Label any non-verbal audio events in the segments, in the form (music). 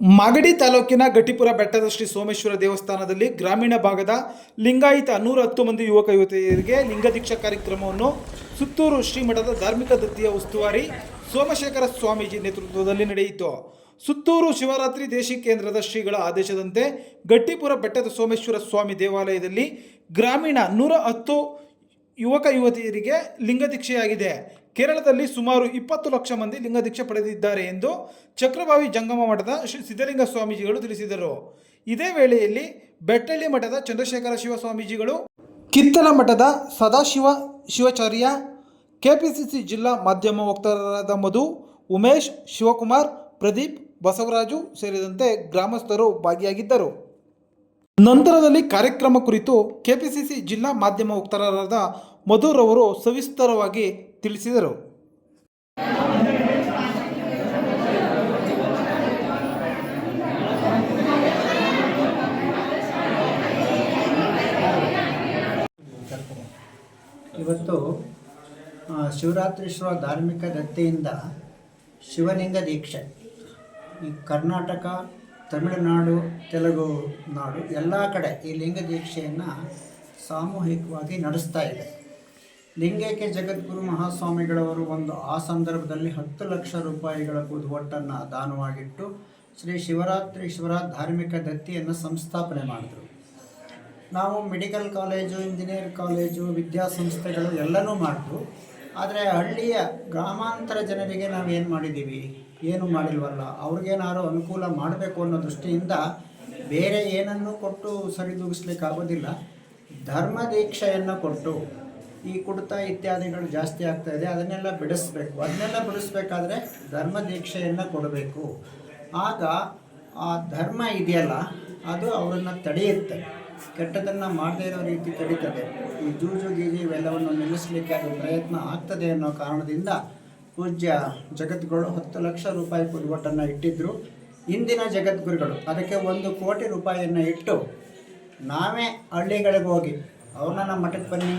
ಮಾಗಡಿ ತಾಲೂಕಿನ ಗಟ್ಟಿಪುರ ಬೆಟ್ಟದ ಶ್ರೀ ಸೋಮೇಶ್ವರ ದೇವಸ್ಥಾನದಲ್ಲಿ ಗ್ರಾಮೀಣ ಭಾಗದ ಲಿಂಗಾಯಿತ ನೂರ ಹತ್ತು ಮಂದಿ ಯುವಕ ಯುವತಿಯರಿಗೆ ಲಿಂಗದೀಕ್ಷಾ ಕಾರ್ಯಕ್ರಮವನ್ನು ಸುತ್ತೂರು ಶ್ರೀಮಠದ ಧಾರ್ಮಿಕ ದತ್ತಿಯ ಉಸ್ತುವಾರಿ ಸೋಮಶೇಖರ ಸ್ವಾಮೀಜಿ ನೇತೃತ್ವದಲ್ಲಿ ನಡೆಯಿತು. ಸುತ್ತೂರು ಶಿವರಾತ್ರಿ ದೇಶಿ ಕೇಂದ್ರದ ಶ್ರೀಗಳ ಆದೇಶದಂತೆ ಗಟ್ಟಿಪುರ ಬೆಟ್ಟದ ಸೋಮೇಶ್ವರ ಸ್ವಾಮಿ ದೇವಾಲಯದಲ್ಲಿ ಗ್ರಾಮೀಣ ನೂರ ಹತ್ತು ಯುವಕ ಯುವತಿಯರಿಗೆ ಲಿಂಗದೀಕ್ಷೆಯಾಗಿದೆ. ಕೇರಳದಲ್ಲಿ ಸುಮಾರು ಇಪ್ಪತ್ತು ಲಕ್ಷ ಮಂದಿ ಲಿಂಗದೀಕ್ಷೆ ಪಡೆದಿದ್ದಾರೆ ಎಂದು ಚಕ್ರಭಾವಿ ಜಂಗಮ ಮಠದ ಶ್ರೀ ಸಿದ್ಧಲಿಂಗ ಸ್ವಾಮೀಜಿಗಳು ತಿಳಿಸಿದರು. ಇದೇ ವೇಳೆಯಲ್ಲಿ ಬೆಟ್ಟಳ್ಳಿ ಮಠದ ಚಂದ್ರಶೇಖರ ಶಿವಸ್ವಾಮೀಜಿಗಳು ಕಿತ್ತಲ ಮಠದ ಸದಾಶಿವ ಶಿವಾಚಾರ್ಯ, ಕೆಪಿಸಿಸಿ ಜಿಲ್ಲಾ ಮಾಧ್ಯಮ ವಕ್ತಾರರಾದ ಮಧು, ಉಮೇಶ್, ಶಿವಕುಮಾರ್, ಪ್ರದೀಪ್, ಬಸವರಾಜು ಸೇರಿದಂತೆ ಗ್ರಾಮಸ್ಥರು ಭಾಗಿಯಾಗಿದ್ದರು. ನಂತರದಲ್ಲಿ ಕಾರ್ಯಕ್ರಮ ಕುರಿತು ಕೆಪಿಸಿಸಿ ಜಿಲ್ಲಾ ಮಾಧ್ಯಮ ವಕ್ತಾರರಾದ ಮಧುರವರು ಸವಿಸ್ತಾರವಾಗಿ ತಿಳಿಸಿದರು. ಇವತ್ತು ಶಿವರಾತ್ರೀಶ್ವರ ಧಾರ್ಮಿಕ ದತ್ತೆಯಿಂದ ಶಿವಲಿಂಗ ದೀಕ್ಷೆ. ಈ ಕರ್ನಾಟಕ ತಮಿಳುನಾಡು, ತೆಲುಗು ನಾಡು ಎಲ್ಲ ಕಡೆ ಈ ಲಿಂಗ ದೀಕ್ಷೆಯನ್ನು ಸಾಮೂಹಿಕವಾಗಿ ನಡೆಸ್ತಾ ಇದೆ. ಲಿಂಗೈಕೆ ಜಗದ್ಗುರು ಮಹಾಸ್ವಾಮಿಗಳವರು ಒಂದು ಆ ಸಂದರ್ಭದಲ್ಲಿ ಹತ್ತು ಲಕ್ಷ ರೂಪಾಯಿಗಳ ಒಟ್ಟನ್ನು ದಾನವಾಗಿಟ್ಟು ಶ್ರೀ ಶಿವರಾತ್ರೀಶ್ವರ ಧಾರ್ಮಿಕ ದತ್ತಿಯನ್ನು ಸಂಸ್ಥಾಪನೆ ಮಾಡಿದರು. ನಾವು ಮೆಡಿಕಲ್ ಕಾಲೇಜು, ಇಂಜಿನಿಯರ್ ಕಾಲೇಜು ವಿದ್ಯಾಸಂಸ್ಥೆಗಳು ಎಲ್ಲನೂ ಮಾಡಿದ್ರು ಆದರೆ ಹಳ್ಳಿಯ ಗ್ರಾಮಾಂತರ ಜನರಿಗೆ ನಾವು ಏನು ಮಾಡಿದ್ದೀವಿ? ಏನು ಮಾಡಿಲ್ವಲ್ಲ, ಅವ್ರಿಗೇನಾದ್ರು ಅನುಕೂಲ ಮಾಡಬೇಕು ಅನ್ನೋ ದೃಷ್ಟಿಯಿಂದ ಬೇರೆ ಏನನ್ನೂ ಕೊಟ್ಟು ಸರಿದೂಗಿಸ್ಲಿಕ್ಕಾಗೋದಿಲ್ಲ ಧರ್ಮ ದೀಕ್ಷೆಯನ್ನು ಕೊಟ್ಟು ಈ ಕುಡಿತ ಇತ್ಯಾದಿಗಳು ಜಾಸ್ತಿ ಆಗ್ತಾ ಇದೆ, ಅದನ್ನೆಲ್ಲ ಬಿಡಿಸ್ಬೇಕು. ಅದನ್ನೆಲ್ಲ ಬಿಡಿಸ್ಬೇಕಾದ್ರೆ ಧರ್ಮ ದೀಕ್ಷೆಯನ್ನು ಕೊಡಬೇಕು. ಆಗ ಆ ಧರ್ಮ ಇದೆಯಲ್ಲ, ಅದು ಅವರನ್ನು ತಡೆಯುತ್ತೆ. ಕೆಟ್ಟದನ್ನು ಮಾಡದೇ ಇರೋ ರೀತಿ ತಡೀತದೆ. ಈ ಜೂಜು ಗೀಜು ಇವೆಲ್ಲವನ್ನು ನಿಲ್ಲಿಸಲಿಕ್ಕೆ ಅದು ಪ್ರಯತ್ನ ಆಗ್ತದೆ ಅನ್ನೋ ಕಾರಣದಿಂದ ಪೂಜ್ಯ ಜಗದ್ಗುರು ಹತ್ತು ಲಕ್ಷ ರೂಪಾಯಿ ಪುಲ್ವಟನ್ನು ಇಟ್ಟಿದ್ದರು ಇಂದಿನ ಜಗದ್ಗುರುಗಳು ಅದಕ್ಕೆ ಒಂದು ಕೋಟಿ ರೂಪಾಯಿಯನ್ನು ಇಟ್ಟು ನಾವೇ ಹಳ್ಳಿಗಳಿಗೆ ಹೋಗಿ ಅವ್ರನ್ನ ನಮ್ಮ ಮಠಕ್ಕೆ ಬನ್ನಿ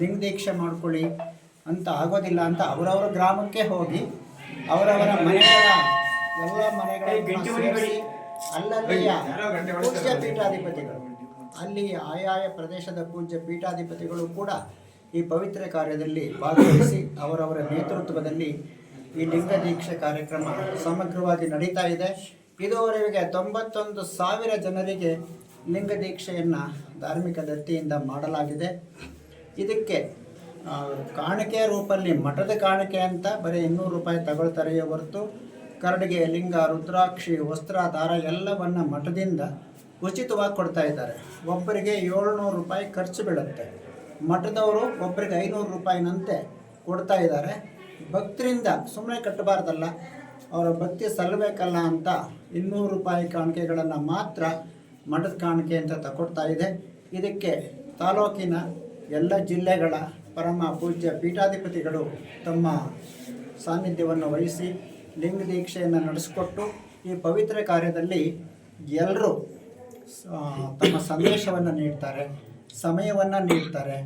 ಲಿಂಗ ದೀಕ್ಷೆ ಮಾಡ್ಕೊಳ್ಳಿ ಅಂತ ಆಗೋದಿಲ್ಲ ಅಂತ ಅವರವರ ಗ್ರಾಮಕ್ಕೆ ಹೋಗಿ ಅವರವರ ಮನೆಗಳ ಎಲ್ಲ ಮನೆಗಳಲ್ಲಿ ಅಲ್ಲಲ್ಲಿಯ ಪೂಜ್ಯ ಪೀಠಾಧಿಪತಿಗಳು. ಅಲ್ಲಿ ಆಯಾಯ ಪ್ರದೇಶದ ಪೂಜ್ಯ ಪೀಠಾಧಿಪತಿಗಳು ಕೂಡ ಈ ಪವಿತ್ರ ಕಾರ್ಯದಲ್ಲಿ ಭಾಗವಹಿಸಿ ಅವರವರ ನೇತೃತ್ವದಲ್ಲಿ ಈ ಲಿಂಗ ದೀಕ್ಷೆ ಕಾರ್ಯಕ್ರಮ ಸಮಗ್ರವಾಗಿ ನಡೀತಾ ಇದೆ. ಇದುವರೆಗೆ ತೊಂಬತ್ತೊಂದು ಸಾವಿರ ಜನರಿಗೆ ಲಿಂಗ ದೀಕ್ಷೆಯನ್ನು ಧಾರ್ಮಿಕ ದತ್ತಿಯಿಂದ ಮಾಡಲಾಗಿದೆ. ಇದಕ್ಕೆ ಕಾಣಿಕೆಯ ಕಾಣಿಕೆ ರೂಪಲ್ಲಿ ಮಠದ ಕಾಣಿಕೆ ಅಂತ ಬರೀ ಇನ್ನೂರು ರೂಪಾಯಿ ತಗೊಳ್ತಾರೆಯೇ ಹೊರತು, ಕರಡಿಗೆ ಲಿಂಗ, ರುದ್ರಾಕ್ಷಿ, ವಸ್ತ್ರ, ದಾರ ಎಲ್ಲವನ್ನು ಮಠದಿಂದ ಉಚಿತವಾಗಿ ಕೊಡ್ತಾ ಇದ್ದಾರೆ. ಒಬ್ಬರಿಗೆ ಏಳ್ನೂರು ರೂಪಾಯಿ ಖರ್ಚು ಬೀಳುತ್ತೆ. ಮಠದವರು ಒಬ್ಬರಿಗೆ ಐನೂರು ರೂಪಾಯಿನಂತೆ ಕೊಡ್ತಾ ಇದ್ದಾರೆ. ಭಕ್ತರಿಂದ ಸುಮ್ಮನೆ ಕಟ್ಟಬಾರ್ದಲ್ಲ, ಅವರ ಭಕ್ತಿ ಸಲ್ಲಬೇಕಲ್ಲ ಅಂತ ಇನ್ನೂರು ರೂಪಾಯಿ ಕಾಣಿಕೆಗಳನ್ನು ಮಾತ್ರ ಮಠದ ಕಾಣಿಕೆ ಅಂತ ತಗೊಡ್ತಾ ಇದೆ. ಇದಕ್ಕೆ ತಾಲೂಕಿನ ಎಲ್ಲ ಜಿಲ್ಲೆಗಳ ಪರಮ ಪೂಜ್ಯ ಪೀಠಾಧಿಪತಿಗಳು ತಮ್ಮ ಸಾನ್ನಿಧ್ಯವನ್ನು ವಹಿಸಿ ಲಿಂಗ ದೀಕ್ಷೆಯನ್ನು ನಡೆಸಿಕೊಟ್ಟು ಈ ಪವಿತ್ರ ಕಾರ್ಯದಲ್ಲಿ ಎಲ್ಲರೂ ತಮ್ಮ ಸಂದೇಶವನ್ನು ನೀಡ್ತಾರೆ. ಸಮಯವನ್ನು ನೀಡ್ತಾರೆ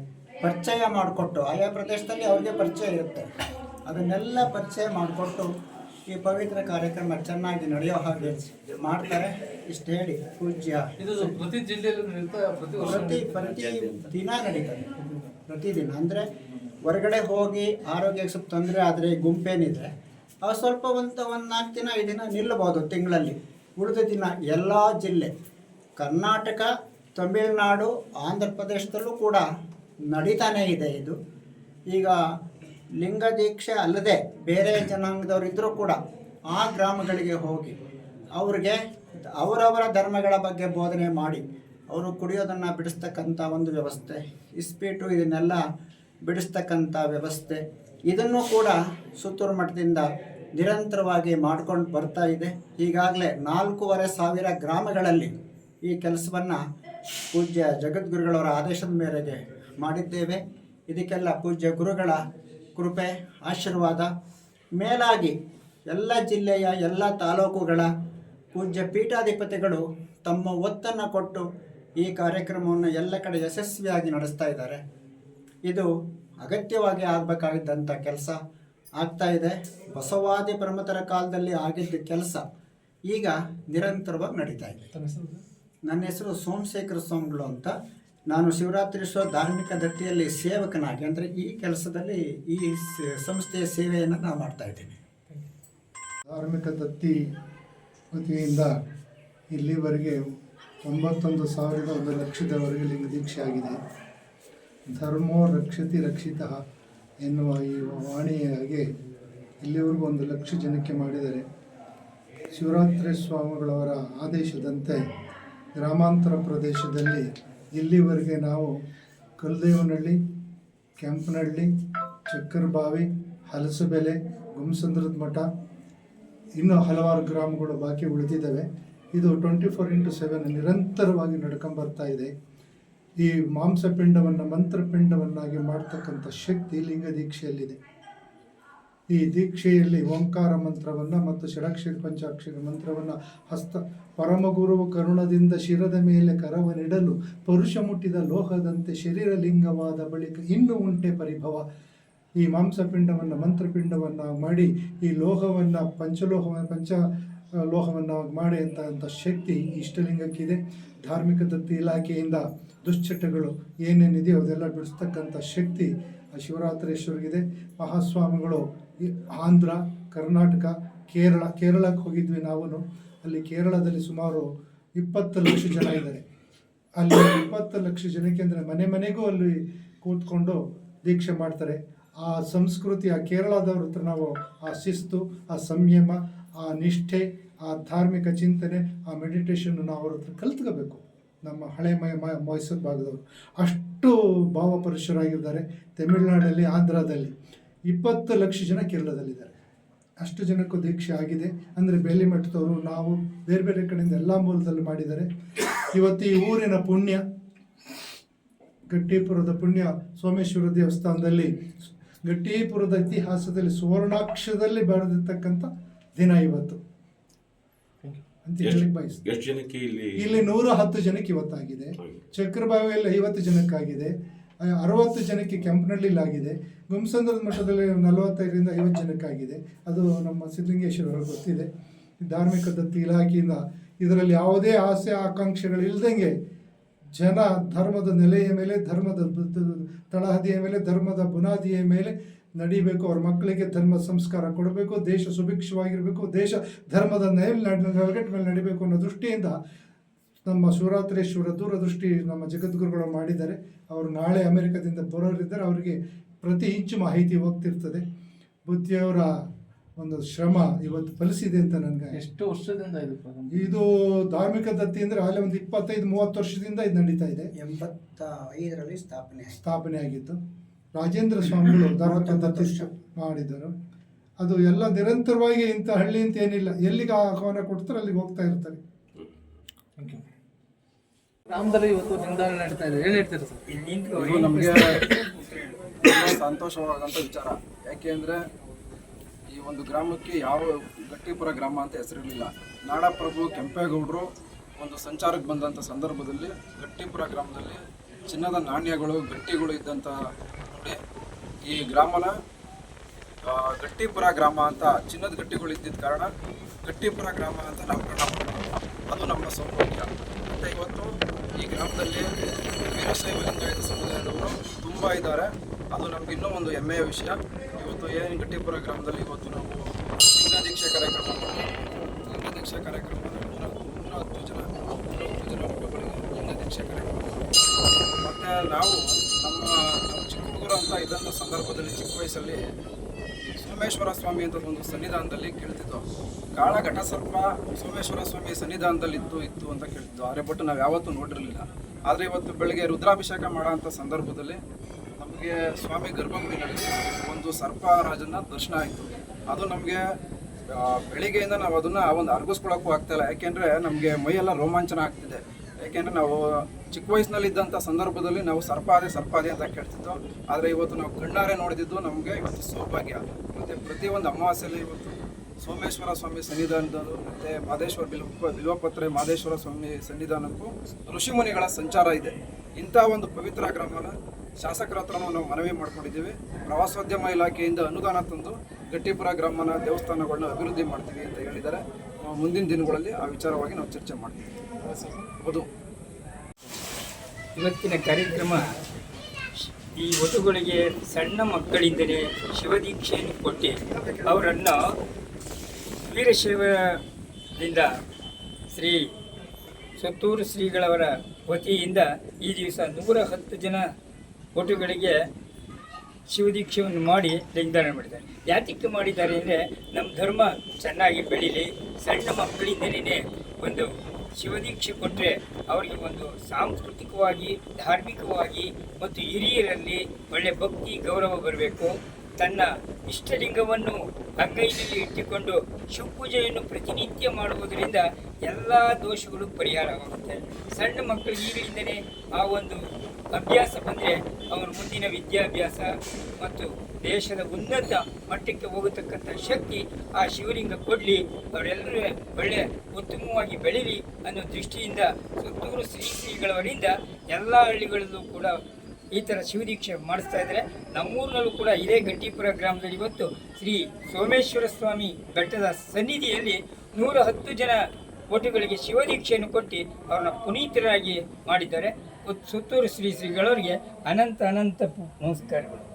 ಪರಿಚಯ ಮಾಡಿಕೊಟ್ಟು ಆಯಾ ಪ್ರದೇಶದಲ್ಲಿ ಅವ್ರಿಗೆ ಪರಿಚಯ ಇರುತ್ತೆ. ಅದನ್ನೆಲ್ಲ ಪರಿಚಯ ಮಾಡಿಕೊಟ್ಟು ಈ ಪವಿತ್ರ ಕಾರ್ಯಕ್ರಮ ಚೆನ್ನಾಗಿ ನಡೆಯೋ ಹಾಗೆ ಮಾಡ್ತಾರೆ. ಇಷ್ಟು ಹೇಳಿ ಪೂಜ್ಯ. ಇದು ಪ್ರತಿ ಜಿಲ್ಲೆಯಲ್ಲೂ ಪ್ರತಿ ಪ್ರತಿ ದಿನ ನಡೀತದೆ ಪ್ರತಿದಿನ. ಅಂದರೆ ಹೊರಗಡೆ ಹೋಗಿ ಆರೋಗ್ಯಕ್ಕೆ ಸ್ವಲ್ಪ ತೊಂದರೆ ಆದರೆ ಗುಂಪೇನಿದ್ರೆ ಅವು ಸ್ವಲ್ಪ ಒಂದು ಒಂದು ನಾಲ್ಕು ದಿನ ಐದು ದಿನ ನಿಲ್ಲಬಹುದು ತಿಂಗಳಲ್ಲಿ. ಉಳಿದ ದಿನ ಎಲ್ಲ ಜಿಲ್ಲೆ. ಕರ್ನಾಟಕ ತಮಿಳುನಾಡು ಆಂಧ್ರ ಪ್ರದೇಶದಲ್ಲೂ ಕೂಡ ನಡೀತಾನೇ ಇದೆ ಇದು. ಈಗ ಲಿಂಗ ದೀಕ್ಷೆ ಅಲ್ಲದೆ ಬೇರೆ ಜನಾಂಗದವರು ಇದ್ದರೂ ಕೂಡ ಆ ಗ್ರಾಮಗಳಿಗೆ ಹೋಗಿ ಅವ್ರಿಗೆ ಅವರವರ ಧರ್ಮಗಳ ಬಗ್ಗೆ ಬೋಧನೆ ಮಾಡಿ ಅವರು ಕುಡಿಯೋದನ್ನು ಬಿಡಿಸ್ತಕ್ಕಂಥ ಒಂದು ವ್ಯವಸ್ಥೆ, ಇಸ್ಪೀಟು ಇದನ್ನೆಲ್ಲ ಬಿಡಿಸ್ತಕ್ಕಂಥ ವ್ಯವಸ್ಥೆ, ಇದನ್ನು ಕೂಡ ಸುತ್ತೂರು ಮಠದಿಂದ ನಿರಂತರವಾಗಿ ಮಾಡ್ಕೊಂಡು ಬರ್ತಾ ಇದೆ. ಈಗಾಗಲೇ ನಾಲ್ಕೂವರೆ ಸಾವಿರ ಗ್ರಾಮಗಳಲ್ಲಿ ಈ ಕೆಲಸವನ್ನು ಪೂಜ್ಯ ಜಗದ್ಗುರುಗಳವರ ಆದೇಶದ ಮೇರೆಗೆ ಮಾಡಿದ್ದೇವೆ. ಇದಕ್ಕೆಲ್ಲ ಪೂಜ್ಯ ಗುರುಗಳ ಕೃಪೆ, ಆಶೀರ್ವಾದ. ಮೇಲಾಗಿ ಎಲ್ಲ ಜಿಲ್ಲೆಯ ಎಲ್ಲ ತಾಲೂಕುಗಳ ಪೂಜ್ಯ ಪೀಠಾಧಿಪತಿಗಳು ತಮ್ಮ ಒತ್ತನ್ನು ಕೊಟ್ಟು ಈ ಕಾರ್ಯಕ್ರಮವನ್ನು ಎಲ್ಲ ಕಡೆ ಯಶಸ್ವಿಯಾಗಿ ನಡೆಸ್ತಾ ಇದ್ದಾರೆ. ಇದು ಅಗತ್ಯವಾಗಿ ಆಗಬೇಕಾಗಿದ್ದಂಥ ಕೆಲಸ ಆಗ್ತಾ ಇದೆ. ಬಸವಾದಿ ಪರಮತರ ಕಾಲದಲ್ಲಿ ಆಗಿದ್ದ ಕೆಲಸ ಈಗ ನಿರಂತರವಾಗಿ ನಡೀತಾ ಇದೆ. ನನ್ನ ಹೆಸರು ಸೋಮಶೇಖರ ಸ್ವಾಮಿಗಳು ಅಂತ. ನಾನು ಶಿವರಾತ್ರಿಶ್ವರ ಧಾರ್ಮಿಕ ದತ್ತಿಯಲ್ಲಿ ಸೇವಕನಾಗಿ, ಅಂದರೆ ಈ ಕೆಲಸದಲ್ಲಿ ಈ ಸಂಸ್ಥೆಯ ಸೇವೆಯನ್ನು ನಾನು ಮಾಡ್ತಾ ಇದ್ದೀನಿ. ಧಾರ್ಮಿಕ ದತ್ತಿ ವತಿಯಿಂದ ಇಲ್ಲಿವರೆಗೆ ಒಂಬತ್ತೊಂದು ಸಾವಿರದ ಒಂದು ಲಕ್ಷದವರೆಗೆ ಲಿಂಗ ದೀಕ್ಷೆ ಆಗಿದೆ. ಧರ್ಮೋ ರಕ್ಷತಿ ರಕ್ಷಿತ ಎನ್ನುವ ಈ ವಾಣಿಯಾಗಿ ಇಲ್ಲಿವರೆಗೂ ಒಂದು ಲಕ್ಷ ಜನಕ್ಕೆ ಮಾಡಿದರೆ ಶಿವರಾತ್ರಿ ಸ್ವಾಮಿಗಳವರ ಆದೇಶದಂತೆ ಗ್ರಾಮಾಂತರ ಪ್ರದೇಶದಲ್ಲಿ ಇಲ್ಲಿವರೆಗೆ ನಾವು ಕಲ್ದೇವನಹಳ್ಳಿ, ಕೆಂಪನಹಳ್ಳಿ ಚಕ್ಕರಬಾವಿ ಹಲಸುಬೆಲೆ, ಗುಮ್ಸಂದ್ರದ ಮಠ ಇನ್ನೂ ಹಲವಾರು ಗ್ರಾಮಗಳು ಬಾಕಿ ಉಳಿದಿದ್ದಾವೆ. ಇದು ಟ್ವೆಂಟಿ ಫೋರ್ ಇಂಟು ಸೆವೆನ್ ನಿರಂತರವಾಗಿ ನಡ್ಕೊಂಬರ್ತಾ ಇದೆ. ಈ ಮಾಂಸಪಿಂಡವನ್ನು, ಮಂತ್ರಪಿಂಡವನ್ನಾಗಿ ಮಾಡ್ತಕ್ಕಂಥ ಶಕ್ತಿ ಲಿಂಗ ದೀಕ್ಷೆಯಲ್ಲಿದೆ. ಈ ದೀಕ್ಷೆಯಲ್ಲಿ ಓಂಕಾರ ಮಂತ್ರವನ್ನು ಮತ್ತು ಷಡಕ್ಷರ ಪಂಚಾಕ್ಷರ ಮಂತ್ರವನ್ನು ಹಸ್ತ ಪರಮಗುರುವ ಕರುಣದಿಂದ ಶಿರದ ಮೇಲೆ ಕರವನಿಡಲು ಪರುಷ ಮುಟ್ಟಿದ ಲೋಹದಂತೆ ಶರೀರ ಲಿಂಗವಾದ ಬಳಿಕ ಇನ್ನು ಉಂಟೆ ಪರಿಭವ. ಈ ಮಾಂಸಪಿಂಡವನ್ನು, ಮಂತ್ರಪಿಂಡವನ್ನು ಮಾಡಿ, ಈ ಲೋಹವನ್ನು ಪಂಚಲೋಹ ಪಂಚ ಲೋಹವನ್ನು ಮಾಡಿ ಅಂತ ಶಕ್ತಿ ಇಷ್ಟಲಿಂಗಕ್ಕಿದೆ. ಧಾರ್ಮಿಕ ದತ್ತಿ ಇಲಾಖೆಯಿಂದ ದುಶ್ಚಟಗಳು ಏನೇನಿದೆಯೋ ಅದೆಲ್ಲ ಬಿಡಿಸ್ತಕ್ಕಂಥ ಶಕ್ತಿ ಶಿವರಾತ್ರೇಶ್ವರಿಗಿದೆ. ಮಹಾಸ್ವಾಮಿಗಳು ಆಂಧ್ರ, ಕರ್ನಾಟಕ, ಕೇರಳ, ಕೇರಳಕ್ಕೆ ಹೋಗಿದ್ವಿ ನಾವು ಅಲ್ಲಿ ಕೇರಳದಲ್ಲಿ ಸುಮಾರು ಇಪ್ಪತ್ತು ಲಕ್ಷ ಜನ ಇದ್ದಾರೆ. ಅಲ್ಲಿ ಇಪ್ಪತ್ತು ಲಕ್ಷ ಜನಕ್ಕೆ ಅಂದರೆ ಮನೆ ಮನೆಗೂ ಅಲ್ಲಿ ಕೂತ್ಕೊಂಡು ದೀಕ್ಷೆ ಮಾಡ್ತಾರೆ. ಆ ಸಂಸ್ಕೃತಿ, ಆ ಕೇರಳದವ್ರ ಹತ್ರ ನಾವು ಆ ಶಿಸ್ತು, ಆ ಸಂಯಮ, ಆ ನಿಷ್ಠೆ, ಆ ಧಾರ್ಮಿಕ ಚಿಂತನೆ, ಆ ಮೆಡಿಟೇಷನ್ ನಾವು ಅವ್ರ ಹತ್ರ ಕಲ್ತ್ಕೋಬೇಕು. ನಮ್ಮ ಹಳೆ ಮೈ, ಮೈಸೂರು ಭಾಗದವರು. ಅಷ್ಟು ಭಾವಪರುಷರಾಗಿದ್ದಾರೆ ತಮಿಳುನಾಡಲ್ಲಿ, ಆಂಧ್ರದಲ್ಲಿ. ಇಪ್ಪತ್ತು ಲಕ್ಷ ಜನ ಕೇರಳದಲ್ಲಿದ್ದಾರೆ. ಅಷ್ಟು ಜನಕ್ಕೂ ದೀಕ್ಷೆ ಆಗಿದೆ. ಅಂದರೆ ಬೇಲಿ ಮಠದವರು ನಾವು ಬೇರೆ ಬೇರೆ ಕಡೆಯಿಂದ ಎಲ್ಲ ಮೂಲದಲ್ಲಿ ಮಾಡಿದ್ದಾರೆ. ಇವತ್ತು ಈ ಊರಿನ ಪುಣ್ಯ ಗಟ್ಟಿಪುರದ ಪುಣ್ಯ ಸೋಮೇಶ್ವರ ದೇವಸ್ಥಾನದಲ್ಲಿ ಗಟ್ಟಿಪುರದ ಇತಿಹಾಸದಲ್ಲಿ ಸುವರ್ಣಾಕ್ಷದಲ್ಲಿ ಬರೆದಿರ್ತಕ್ಕಂಥ ದಿನ ಇವತ್ತು. ಅಂತ ಹೇಳಲಿಕ್ಕೆ ಬಯಸ್ತೀನಿ ಎಷ್ಟು ಜನಕ್ಕೆ ಇಲ್ಲಿ ಇಲ್ಲಿ ನೂರ ಹತ್ತು ಜನಕ್ಕೆ ಇವತ್ತಾಗಿದೆ. ಚಕ್ರಬಾವಿಯಲ್ಲಿ ಐವತ್ತು ಜನಕ್ಕಾಗಿದೆ. ಅರವತ್ತು ಜನಕ್ಕೆ ಕೆಂಪನಹಳ್ಳಿಲಾಗಿದೆ ಗುಮ್ಸಂದ್ರದ ಮಠದಲ್ಲಿ ನಲವತ್ತೈದರಿಂದ ಐವತ್ತು ಜನಕ್ಕಾಗಿದೆ ಅದು ನಮ್ಮ ಸಿದ್ಧಲಿಂಗೇಶ್ವರ ಗೊತ್ತಿದೆ. ಧಾರ್ಮಿಕ ದತ್ತಿ ಇಲಾಖೆಯಿಂದ ಇದರಲ್ಲಿ ಯಾವುದೇ ಆಸೆ ಆಕಾಂಕ್ಷೆಗಳು ಇಲ್ದಂಗೆ ಜನ ಧರ್ಮದ ನೆಲೆಯ ಮೇಲೆ, ಧರ್ಮದ ತಳಹದಿಯ ಮೇಲೆ, ಧರ್ಮದ ಬುನಾದಿಯ ಮೇಲೆ ನಡಿಬೇಕು. ಅವ್ರ ಮಕ್ಕಳಿಗೆ ಧರ್ಮ ಸಂಸ್ಕಾರ ಕೊಡಬೇಕು. ದೇಶ ಸುಭಿಕ್ಷವಾಗಿರಬೇಕು. ದೇಶ ಧರ್ಮದ ನೇಲ್ ನಡಗಟ್ಟು ಮೇಲೆ ನಡಿಬೇಕು ಅನ್ನೋ ದೃಷ್ಟಿಯಿಂದ ನಮ್ಮ ಶಿವರಾತ್ರೇಶ್ವರ ದೂರದೃಷ್ಟಿ ನಮ್ಮ ಜಗದ್ಗುರುಗಳು ಮಾಡಿದ್ದಾರೆ. ಅವರು ನಾಳೆ ಅಮೆರಿಕದಿಂದ ಬರೋರಿದ್ದಾರೆ. ಅವರಿಗೆ ಪ್ರತಿ ಇಂಚು ಮಾಹಿತಿ ಹೋಗ್ತಿರ್ತದೆ. ಬುದ್ಧಿಯವರ ಒಂದು ಶ್ರಮ ಇವತ್ತು ಫಲಿಸಿದೆ ಅಂತ ನನಗೆ ಎಷ್ಟು ವರ್ಷದಿಂದ ಇದು ಇದು ಧಾರ್ಮಿಕ ದತ್ತಿ ಅಂದರೆ ಆಗಲೇ ಒಂದು ಇಪ್ಪತ್ತೈದು ಮೂವತ್ತು ವರ್ಷದಿಂದ ಇದು ನಡೀತಾ ಇದೆ. ಎಂಬತ್ತ ಐದರಲ್ಲಿ ಸ್ಥಾಪನೆ ಸ್ಥಾಪನೆ ಆಗಿತ್ತು. ರಾಜೇಂದ್ರ ಸ್ವಾಮಿಗಳು (coughs) ಧಾರ್ಮಿಕ ದತ್ತಿ ಮಾಡಿದರು. ಅದು ಎಲ್ಲ ನಿರಂತರವಾಗಿ ಇಂಥ ಹಳ್ಳಿ ಅಂತ ಏನಿಲ್ಲ. ಎಲ್ಲಿಗೆ ಆಹ್ವಾನ ಕೊಡ್ತಾರೆ ಅಲ್ಲಿಗೆ ಹೋಗ್ತಾ ಇರ್ತಾರೆ. ಥ್ಯಾಂಕ್ ಯು ಗ್ರಾಮದಲ್ಲಿ ಇವತ್ತು ನಿಂದಾಣ ನಡೀತಾ ಇದೆ. ಏನು ಹೇಳ್ತೀರಾ ಸರ್? ಇದು ನಮಗೆ ತುಂಬ ಸಂತೋಷವಾದಂಥ ವಿಚಾರ. ಯಾಕೆಂದರೆ ಈ ಒಂದು ಗ್ರಾಮಕ್ಕೆ ಯಾವ ಗಟ್ಟಿಪುರ ಗ್ರಾಮ ಅಂತ ಹೆಸರಿರಲಿಲ್ಲ. ನಾಡಪ್ರಭು ಕೆಂಪೇಗೌಡರು ಒಂದು ಸಂಚಾರಕ್ಕೆ ಬಂದಂಥ ಸಂದರ್ಭದಲ್ಲಿ ಗಟ್ಟಿಪುರ ಗ್ರಾಮದಲ್ಲಿ ಚಿನ್ನದ ನಾಣ್ಯಗಳು ಗಟ್ಟಿಗಳು ಇದ್ದಂಥ ನೋಡಿ ಈ ಗ್ರಾಮನ ಗಟ್ಟಿಪುರ ಗ್ರಾಮ ಅಂತ ಚಿನ್ನದ ಗಟ್ಟಿಗಳು ಇದ್ದಿದ್ದ ಕಾರಣ ಗಟ್ಟಿಪುರ ಗ್ರಾಮ ಅಂತ ನಾವು ಅದು ನಮ್ಮ ಸೌಭಾಗ್ಯ. ಮತ್ತು ಇವತ್ತು ಈ ಗ್ರಾಮದಲ್ಲಿ ವೀರಶೈವ ಲಿಂಗಾಯತ ಸಮುದಾಯದವರು ತುಂಬ ಇದ್ದಾರೆ. ಅದು ನಮ್ಗೆ ಇನ್ನೂ ಒಂದು ಹೆಮ್ಮೆಯ ವಿಷಯ. ಇವತ್ತು ಏನು ಗಟ್ಟಿಪುರ ಗ್ರಾಮದಲ್ಲಿ ಇವತ್ತು ನಾವು ಲಿಂಗಾಧೀಕ್ಷೆ ಕಾರ್ಯಕ್ರಮ ಲಿಂಗಾಧೀಕ್ಷೆ ಕಾರ್ಯಕ್ರಮ ಹತ್ತು ಜನ ಹತ್ತು ಜನ ಲಿಂಗಾಧೀಕ್ಷೆ ಕಾರ್ಯಕ್ರಮ ಮತ್ತು ನಾವು ನಮ್ಮ ಚಿಕ್ಕ ಹುಡುಗರು ಅಂತ ಇದ್ದಂಥ ಸಂದರ್ಭದಲ್ಲಿ, ಚಿಕ್ಕ ವಯಸ್ಸಲ್ಲಿ ಸೋಮೇಶ್ವರ ಸ್ವಾಮಿ ಅಂತ ಒಂದು ಸನ್ನಿಧಾನದಲ್ಲಿ ಕೇಳ್ತಿದ್ದು. ಕಾಳ ಘಟಸರ್ಪ ಸೋಮೇಶ್ವರ ಸ್ವಾಮಿ ಸನ್ನಿಧಾನದಲ್ಲಿ ಇತ್ತು ಇತ್ತು ಅಂತ ಕೇಳ್ತಿದ್ವು ಆದರೆ ಬಟ್ ನಾವು ಯಾವತ್ತೂ ನೋಡಿರಲಿಲ್ಲ. ಆದರೆ ಇವತ್ತು ಬೆಳಗ್ಗೆ ರುದ್ರಾಭಿಷೇಕ ಮಾಡೋಂಥ ಸಂದರ್ಭದಲ್ಲಿ ನಮಗೆ ಸ್ವಾಮಿ ಗರ್ಭಗುಡಿನಲ್ಲಿ ಒಂದು ಸರ್ಪರಾಜನ ದರ್ಶನ ಆಯಿತು. ಅದು ನಮಗೆ ಬೆಳಿಗ್ಗೆಯಿಂದ ನಾವು ಅದನ್ನು ಒಂದು ಅರ್ಗಿಸ್ಕೊಳ್ಳೋಕ್ಕೂ ಆಗ್ತಾಯಿಲ್ಲ ಯಾಕೆಂದರೆ ನಮಗೆ ಮೈಯೆಲ್ಲ ರೋಮಾಂಚನ ಆಗ್ತಿದೆ. ಯಾಕೆಂದರೆ ನಾವು ಚಿಕ್ಕ ವಯಸ್ಸಿನಲ್ಲಿದ್ದಂಥ ಸಂದರ್ಭದಲ್ಲಿ ನಾವು ಸರ್ಪಾದೆ ಸರ್ಪಾದೆ ಅಂತ ಕೇಳ್ತಿದ್ದೋ, ಆದರೆ ಇವತ್ತು ನಾವು ಕಣ್ಣಾರೆ ನೋಡಿದ್ದು ನಮಗೆ ಇವತ್ತು ಸೌಭಾಗ್ಯ. ಮತ್ತು ಪ್ರತಿಯೊಂದು ಅಮಾವಾಸ್ಯೆಯಲ್ಲಿ ಇವತ್ತು ಸೋಮೇಶ್ವರ ಸ್ವಾಮಿ ಸನ್ನಿಧಾನದಲ್ಲೂ, ಮತ್ತು ಮಾದೇಶ್ವರ ಬಿಲ್ವ ಬಿಲ್ವಪತ್ರೆ ಮಾದೇಶ್ವರ ಸ್ವಾಮಿ ಸನ್ನಿಧಾನಕ್ಕೂ ಋಷಿಮುನಿಗಳ ಸಂಚಾರ ಇದೆ. ಇಂಥ ಒಂದು ಪವಿತ್ರ ಗ್ರಾಮನ ಶಾಸಕರ ಹತ್ರ ನಾವು ಮನವಿ ಮಾಡ್ಕೊಂಡಿದ್ದೀವಿ. ಪ್ರವಾಸೋದ್ಯಮ ಇಲಾಖೆಯಿಂದ ಅನುದಾನ ತಂದು ಗಟ್ಟಿಪುರ ಗ್ರಾಮನ ದೇವಸ್ಥಾನಗಳನ್ನ ಅಭಿವೃದ್ಧಿ ಮಾಡ್ತೀವಿ ಅಂತ ಹೇಳಿದ್ದಾರೆ. ಮುಂದಿನ ದಿನಗಳಲ್ಲಿ ಆ ವಿಚಾರವಾಗಿ ನಾವು ಚರ್ಚೆ ಮಾಡ್ತೀವಿ. ಹೌದು. ಇವತ್ತಿನ ಕಾರ್ಯಕ್ರಮ ಈ ವಧುಗಳಿಗೆ ಸಣ್ಣ ಮಕ್ಕಳಿಂದಲೇ ಶಿವದೀಕ್ಷೆಯನ್ನು ಕೊಟ್ಟು ಅವರನ್ನು ವೀರಶೈವದಿಂದ ಶ್ರೀ ಸುತ್ತೂರು ಶ್ರೀಗಳವರ ವತಿಯಿಂದ ಈ ದಿವಸ ನೂರ ಹತ್ತು ಜನ ವಧುಗಳಿಗೆ ಶಿವದೀಕ್ಷೆಯನ್ನು ಮಾಡಿ ಲಿಂಗದಾನ ಮಾಡಿದ್ದಾರೆ. ಯಾತಕ್ಕೆ ಮಾಡಿದ್ದಾರೆ ಅಂದರೆ ನಮ್ಮ ಧರ್ಮ ಚೆನ್ನಾಗಿ ಬೆಳೀಲಿ, ಸಣ್ಣ ಮಕ್ಕಳಿಂದಲೇ ಒಂದು ಶಿವದೀಕ್ಷೆ ಕೊಟ್ಟರೆ ಅವರಿಗೆ ಒಂದು ಸಾಂಸ್ಕೃತಿಕವಾಗಿ, ಧಾರ್ಮಿಕವಾಗಿ ಮತ್ತು ಹಿರಿಯರಲ್ಲಿ ಒಳ್ಳೆ ಭಕ್ತಿ, ಗೌರವ ಬರಬೇಕು. ತನ್ನ ಇಷ್ಟಲಿಂಗವನ್ನು ಅಂಗೈನಲ್ಲಿ ಇಟ್ಟುಕೊಂಡು ಶಿವಪೂಜೆಯನ್ನು ಪ್ರತಿನಿತ್ಯ ಮಾಡುವುದರಿಂದ ಎಲ್ಲ ದೋಷಗಳು ಪರಿಹಾರವಾಗುತ್ತೆ. ಸಣ್ಣ ಮಕ್ಕಳು ಈಗಲಿಂದಲೇ ಆ ಒಂದು ಅಭ್ಯಾಸ ಬಂದರೆ ಅವರ ಮುಂದಿನ ವಿದ್ಯಾಭ್ಯಾಸ ಮತ್ತು ದೇಶದ ಉನ್ನತ ಮಟ್ಟಕ್ಕೆ ಹೋಗತಕ್ಕಂಥ ಶಕ್ತಿ ಆ ಶಿವಲಿಂಗ ಕೊಡಲಿ. ಅವರೆಲ್ಲರೂ ಒಳ್ಳೆ ಉತ್ತಮವಾಗಿ ಬೆಳೀಲಿ ಅನ್ನೋ ದೃಷ್ಟಿಯಿಂದ, ಸುತ್ತೂರು ಶ್ರೀ ಶ್ರೀಗಳವರಿಂದ ಎಲ್ಲ ಹಳ್ಳಿಗಳಲ್ಲೂ ಕೂಡ ಈ ಥರ ಶಿವದೀಕ್ಷೆ ಮಾಡಿಸ್ತಾ ಇದ್ದಾರೆ. ನಮ್ಮೂರಿನಲ್ಲೂ ಕೂಡ ಇದೇ ಗಟ್ಟಿಪುರ ಗ್ರಾಮದಲ್ಲಿ ಇವತ್ತು ಶ್ರೀ ಸೋಮೇಶ್ವರ ಸ್ವಾಮಿ ಬೆಟ್ಟದ ಸನ್ನಿಧಿಯಲ್ಲಿ ನೂರ ಹತ್ತು ಜನ ಕೋಟಿಗಳಿಗೆ ಶಿವದೀಕ್ಷೆಯನ್ನು ಕೊಟ್ಟು ಅವ್ರನ್ನ ಪುನೀತರಾಗಿ ಮಾಡಿದ್ದಾರೆ. ಸುತ್ತೂರು ಶ್ರೀ ಶ್ರೀಗಳವರಿಗೆ ಅನಂತ ಅನಂತ ನಮಸ್ಕಾರಗಳು.